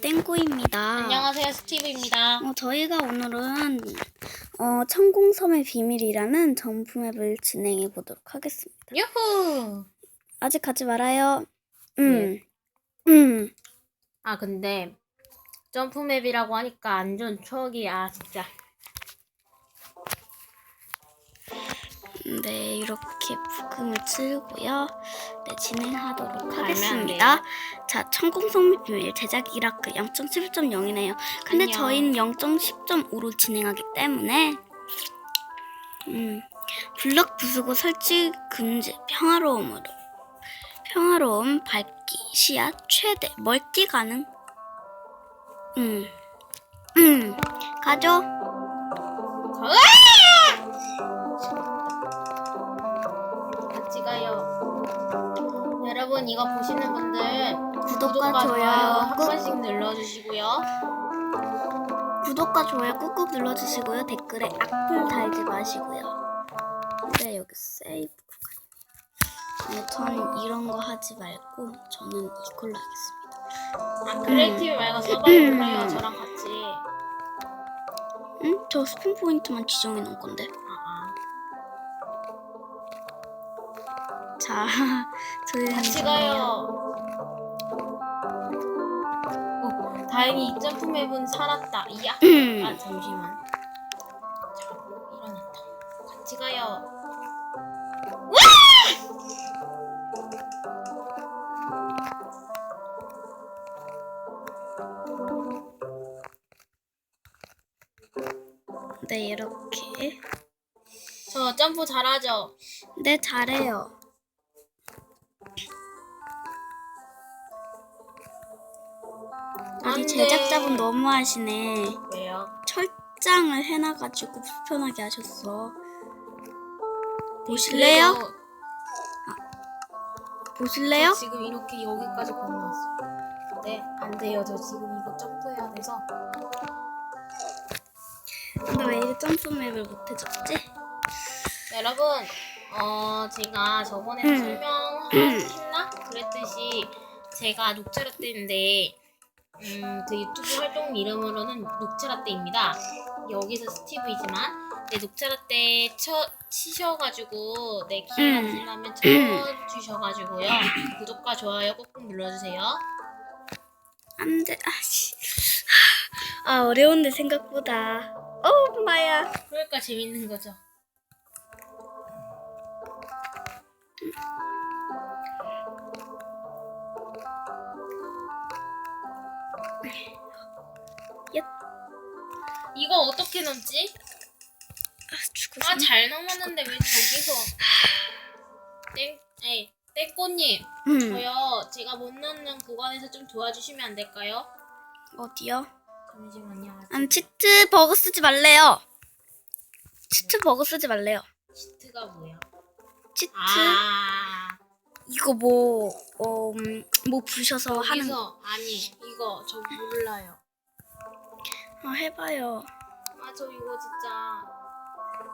땡구입니다. 안녕하세요 스티브입니다. 어, 저희가 오늘은 어, 천공섬의 비밀이라는 점프 맵을 진행해 보도록 하겠습니다. 유후. 아직 가지 말아요. 음. 음. 아 근데 점프맵이라고 하니까 안 좋은 추억이 아 진짜. 네, 이렇게 부금을 틀고요. 네, 진행하도록 안 하겠습니다. 자, 천공섬의 비밀 제작 이라크 0.11.0이네요. 근데 안녕. 저희는 0.10.5로 진행하기 때문에 음, 블럭 부수고 설치 금지 평화로움으로 평화로움 밝기 시야 최대 멀티 가능 음, 음 가죠 여러분 이거 보시는 분들 구독과, 좋아요 한 꾹 번씩 눌러주시고요. 구독과 좋아요 꾹꾹 눌러주시고요. 댓글에 악플 달지 마시고요. 네, 여기 세이브 구간이네요. 네, 저는 이런 거 하지 말고 저는 이걸로 하겠습니다. 아 크리에이티브 말고 서바이벌 해요 저랑 같이. 응? 저 스폰 포인트만 지정해 놓은 건데. 자, 저희 아. 같이 가요. 어, 다행히 이 점프 맵은 살았다. 이야. 음. 아 잠시만. 자 일어났다. 같이 가요. 네, 이렇게. 저 점프 잘하죠? 네, 잘해요. 우리 돼. 제작자분 너무하시네. 왜요? 철장을 해놔가지고 불편하게 하셨어. 보실래요? 그래도 보실래요? 저 지금 이렇게 여기까지 건너왔어요. 네, 안 돼요. 저 지금 이거 점프해야 돼서. 나왜 이렇게 점프맵을 못해줬지? 네, 여러분, 어, 제가 저번에 음. 설명했나? 그랬듯이 제가 녹차라떼인데, 음, 그 유튜브 활동 이름으로는 녹차라떼입니다. 여기서 스티브이지만, 네, 녹차라떼 쳐, 치셔가지고, 네, 기회가 음. 되신다면 쳐주셔가지고요. 구독과 좋아요 꾹꾹 눌러주세요. 안 돼, 아씨. 아, 어려운데, 생각보다. 어, 엄마야. 그러니까 재밌는 거죠. 이거 어떻게 넘지? 아, 죽었어. 아잘 넘었는데 왜 저기서 땡 에이 땡꼬님 음, 저요 제가 못 넣는 구간에서 좀 도와주시면 안 될까요? 어디요? 잠시만요. 안, 치트 버그 쓰지 말래요. 치트 버그 쓰지 말래요. 시트가 뭐야? 치트, 아 이거 뭐, 어, 음, 뭐 부셔서 하는 거. 여기서 아니 이거 저 몰라요. 어, 해봐요. 아 저 이거 진짜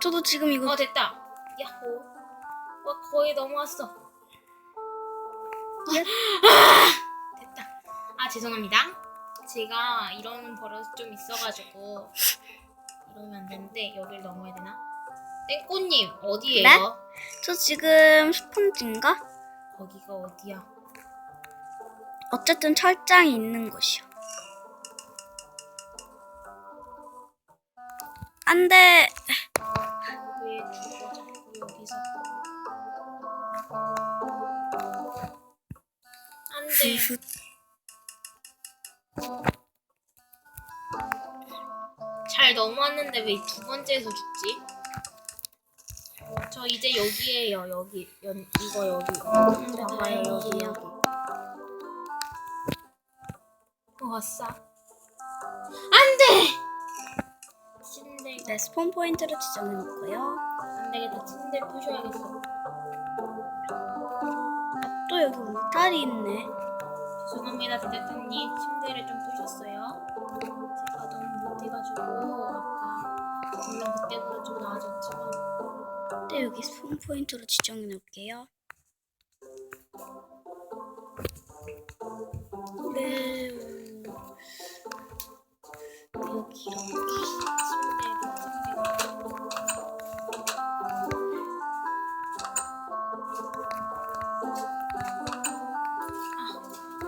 저도 지금 이거 어 됐다. 야호. 와 거의 넘어왔어. 예? 됐다. 아 죄송합니다. 제가 이런 버릇 좀 있어가지고 이러면 안 되는데 여길 넘어야 되나? 땡꼬님 어디에요? 네? 저 지금 스펀지인가? 거기가 어디야? 어쨌든 철장이 있는 곳이요. 안 돼. 안돼. 부수. 잘 넘어왔는데 왜 두 번째에서 죽지? 저 이제 여기에요 여기 연 이거 여기 네, 봐봐요 여기 다행이에요. 여기 어 아싸 안돼 침대 네, 스폰 포인트로 지정해 놓고요. 안 되겠다. 침대 부셔야겠어. 아, 또 여기 울타리 있네. 죄송합니다, 대장님. 침대를 좀 부셨어요. 제가 너무 못해가지고 아까 물론 그때보다 좀 나아졌지만. 네, 여기 스폰 포인트로 지정해 놓을게요. 네, 음. 여기 이렇게.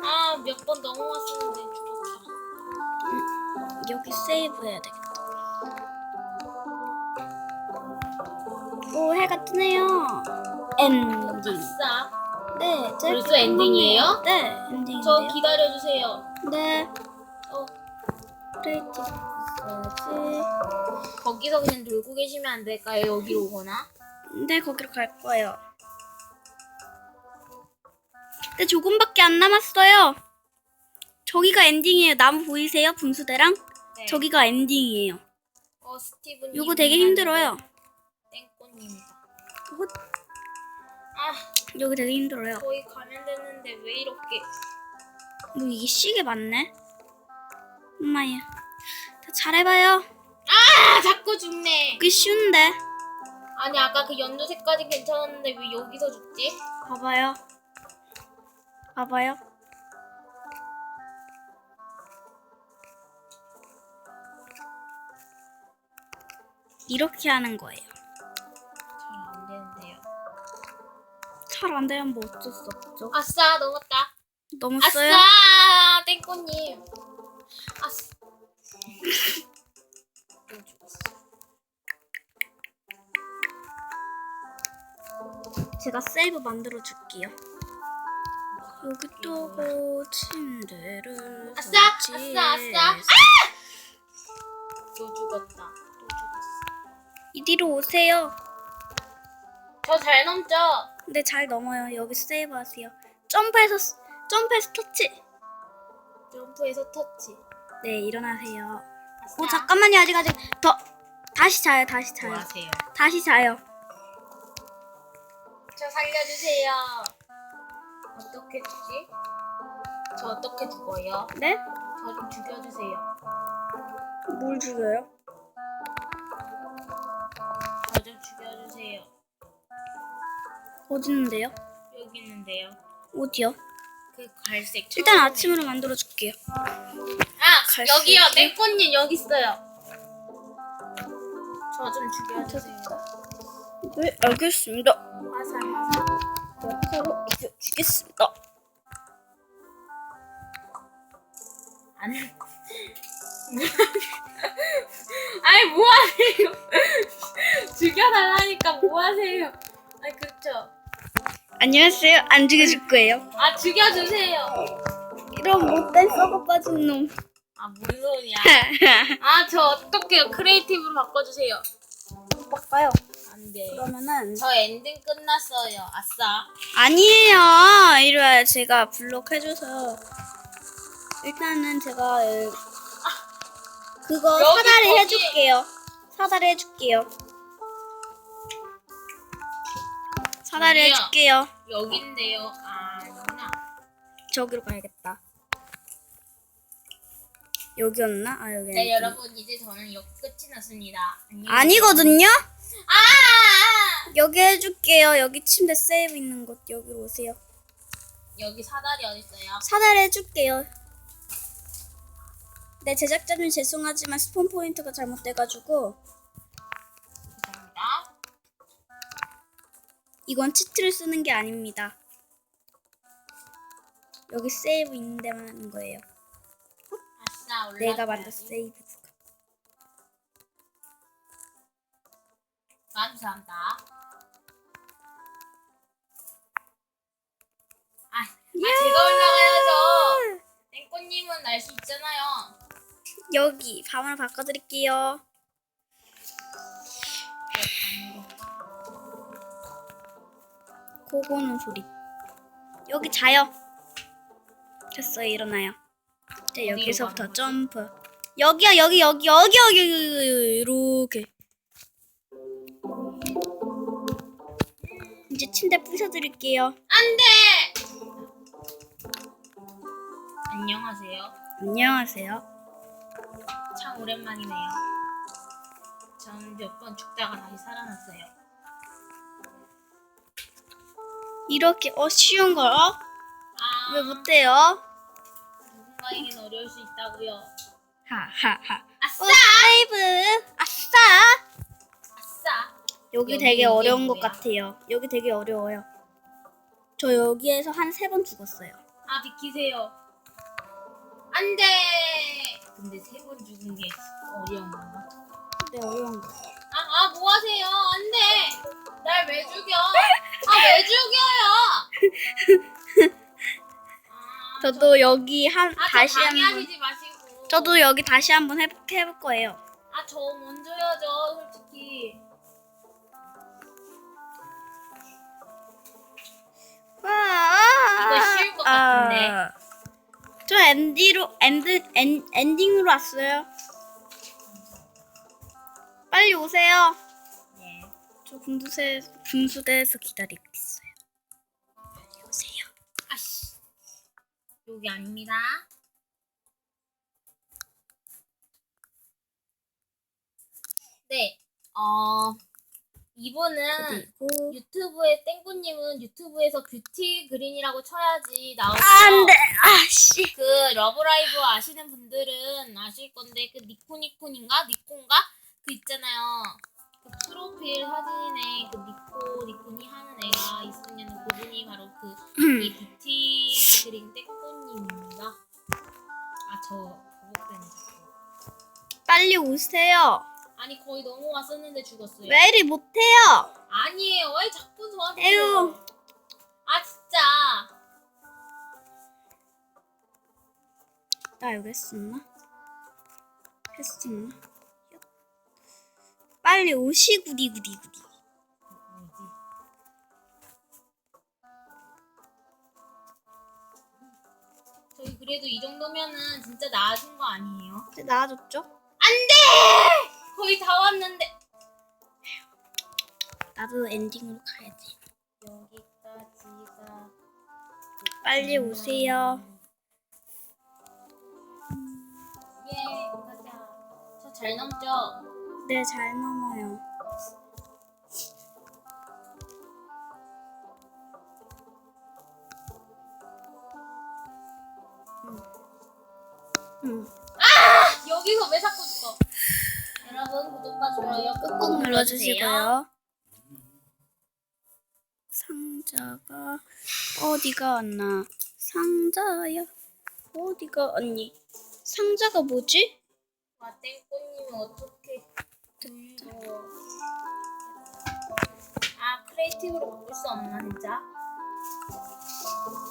아, 몇 번 넘어왔었는데 죽었다. 여기 세이브 해야 되겠다. 오, 해가 뜨네요. 엔딩. 아싸. 네, 제 벌써 엔딩이에요? 네, 엔딩인데요. 저 기다려주세요. 네, 어, 브레이트 있어야지. 거기서 그냥 놀고 계시면 안 될까요? 여기로 오거나? 네, 거기로 갈 거예요. 근데 조금밖에 안 남았어요. 저기가 엔딩이에요. 나무 보이세요? 분수대랑? 네. 저기가 엔딩이에요. 어, 스티븐. 요거 되게 힘들어요. 땡꽃님이다. 요거, 아, 여기 되게 힘들어요. 거의 가면 되는데 왜 이렇게. 뭐 이게 시계 맞네? 엄마야. 다 잘해봐요. 아, 자꾸 죽네. 그게 쉬운데. 아니, 아까 그 연두색까지 괜찮았는데 왜 여기서 죽지? 봐봐요. 봐봐요. 이렇게 하는 거예요. 잘 안 되는데요. 잘 안 되면 뭐 어쩔 수 없죠. 아싸, 넘었다. 너무 써요? 아싸, 땡꽃님. 아싸. 제가 세이브 만들어 줄게요. 여기 또고 침대를 아싸! 설치해. 아싸! 아싸! 또 죽었다. 또 죽었어. 이리로 오세요. 저 잘 넘죠? 근데 잘 넘어요. 여기 세이브 하세요. 점프해서 스- 점프해서 터치. 점프해서 터치. 네 일어나세요. 아싸. 오 잠깐만요 아직 아직 더 다시 자요 다시 자요 뭐 하세요? 다시 자요. 저 살려주세요. 어떻게 죽지? 저 어떻게 죽어요? 네? 저 좀 죽여주세요. 뭘 죽여요? 저 좀 죽여주세요. 어디 있는데요? 여기 있는데요. 어디요? 그 갈색. 일단 처음에. 아침으로 만들어 줄게요. 아 갈색이? 여기요. 땡꽃님 여기 있어요. 저 좀 죽여주세요. 네 알겠습니다. 화살 화살. 바로 죽겠습니다. 안. 아니 뭐 하세요? 죽여달라니까 뭐 하세요? 아니 그렇죠. 안녕하세요. 안 죽여줄 거예요. 아 죽여주세요. 이런 못된 썩어 빠진 놈. 아뭔 소리야? 아 저 어떡해요? 크리에이티브로 바꿔주세요. 바꿔요. 안 돼. 그러면은 저 엔딩 끝났어요. 아싸. 아니에요. 와요. 제가 블록 해줘서 일단은 제가 어, 그거 여기 사다리 거기. 해줄게요. 사다리 해줄게요. 사다리 여기요. 해줄게요. 여긴데요. 아 아니구나. 저기로 가야겠다. 여기였나? 아 여기. 네 여러분 이제 저는 역 끝이 났습니다. 안녕. 아니거든요. 아! 여기 해줄게요. 여기 침대 세이브 있는 곳 여기로 오세요. 여기 사다리 어디 있어요? 사다리 해줄게요. 네 제작자님 죄송하지만 스폰 포인트가 잘못돼가지고 감사합니다. 이건 치트를 쓰는 게 아닙니다. 여기 세이브 있는 데만 하는 거예요. 아싸 올라. 내가 만든 세이브. 감사합니다. 아, 아 제가 올라가야죠. 땡꽃님은 날 수 있잖아요. 여기 밤을 바꿔드릴게요. 고고는 소리. 여기 자요. 됐어요. 일어나요. 이제 여기서부터 점프. 여기야 여기 여기 여기 여기 여기 이렇게. 이제 침대 부셔드릴게요. 안 돼. 안녕하세요. 안녕하세요. 참 오랜만이네요. 전 몇 번 죽다가 다시 살아났어요. 이렇게 어 쉬운 걸 어? 아, 왜 못해요? 누군가에겐 어려울 수 있다고요. 하하하. 아싸! 어, 세이브. 아싸. 여기 되게 어려운 것? 같아요. 여기 되게 어려워요. 저 여기에서 한 세 번 죽었어요. 아 비키세요. 안돼. 근데 세 번 죽은 게 어려운 건가? 네 어려운 거. 아, 아, 뭐 하세요? 안 돼! 날 왜 죽여? 아, 왜 죽여요? 아, 저도 여기 한 아, 다시 저 한번. 방해하시지 마시고. 저도 여기 다시 한번 해볼 해볼 거예요. 아, 저 먼저야죠, 솔직히. 이거 쉬울 것 같은데. 아. 저 엔디로 엔드 엔, 엔딩으로 왔어요. 빨리 오세요. 네. 저 분수대 분수대에서 기다리고 있어요. 빨리 오세요. 아씨. 여기 아닙니다. 네. 어, 이분은 그리고 유튜브에 땡꾸님은 유튜브에서 뷰티 그린이라고 쳐야지 나오죠. 안돼 아씨 그 러브라이브 아시는 분들은 아실 건데 그 니코니콘인가 니콘가 그 있잖아요. 그 프로필 사진에 그 니코 니코니 하는 애가 있으면 그분이 바로 그 이 뷰티 그린 땡꾸님입니다. 아저 그거 빨리 오세요. 아니 거의 넘어왔었는데 죽었어요. 왜 이리 못해요? 아니에요. 왜 자꾸 저한테 에휴. 아 진짜. 나 여기 했었나? 했었나? 빨리 오시 구디 구디 구디. 뭐지? 저희 그래도 이 정도면은 진짜 나아진 거 아니에요? 나아졌죠? 안 돼! 거의 다 왔는데 나도 엔딩으로 가야지. 여기까지가 빨리 오세요. 예 가자. 저잘 넘죠? 네, 잘 넘어 눌러주시고요. 상자가 어디가 왔나? 상자야 어디가 왔니? 상자가 뭐지? 와 땡꼬님이 어떻게 이거 아 크리에이티브로 바꿀 수 없나 진짜?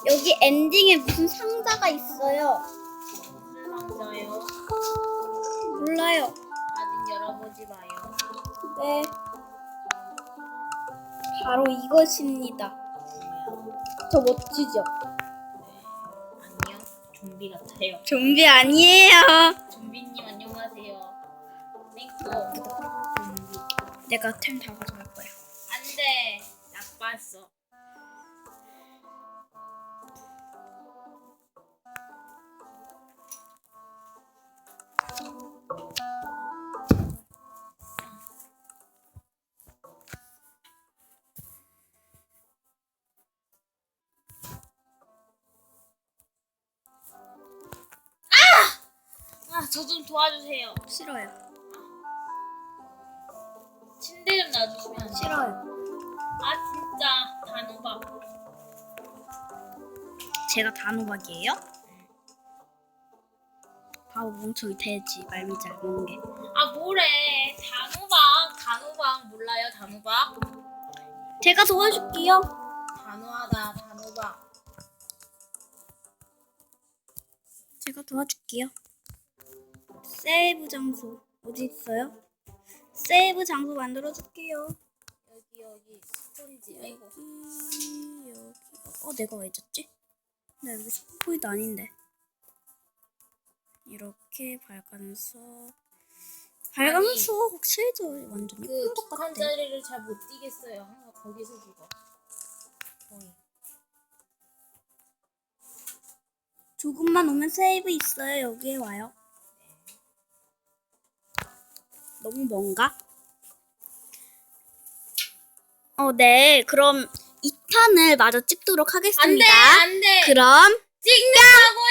여기 엔딩에 무슨 상자가 있어요. 무슨 상자요? 몰라요. 아직 열어보지 마요. 네. 바로 이것입니다. 저 멋지죠? 네. 아니요. 좀비 같아요. 좀비 아니에요. 좀비님 안녕하세요. 좀비. 내가 템 다 가져 저 좀 도와주세요. 싫어요. 침대 좀 놔주시면 안 돼요? 싫어요. 아 진짜 단호박. 제가 단호박이에요? 바보 멍청이 돼지 말미 잘 먹는 게. 아 뭐래 단호박 단호박 몰라요 단호박 제가 도와줄게요. 단호하다 단호박 제가 도와줄게요. 세이브 장소 어디 있어요? 세이브 장소 만들어 줄게요. 여기 여기 스폰지 아이고 여기 여기 어 내가 왜 졌지? 나 여기 스포이드 아닌데. 이렇게 밝으면서 밝으면서 확실해져 완전 그 예쁜 것 북한 같아. 자리를 잘 못 뛰겠어요 항상 거기서 죽어 거의 조금만 오면 세이브 있어요. 여기에 와요. 너무 먼가? 어, 네. 그럼 2탄을 마저 찍도록 하겠습니다. 안돼 그럼 찍는다고요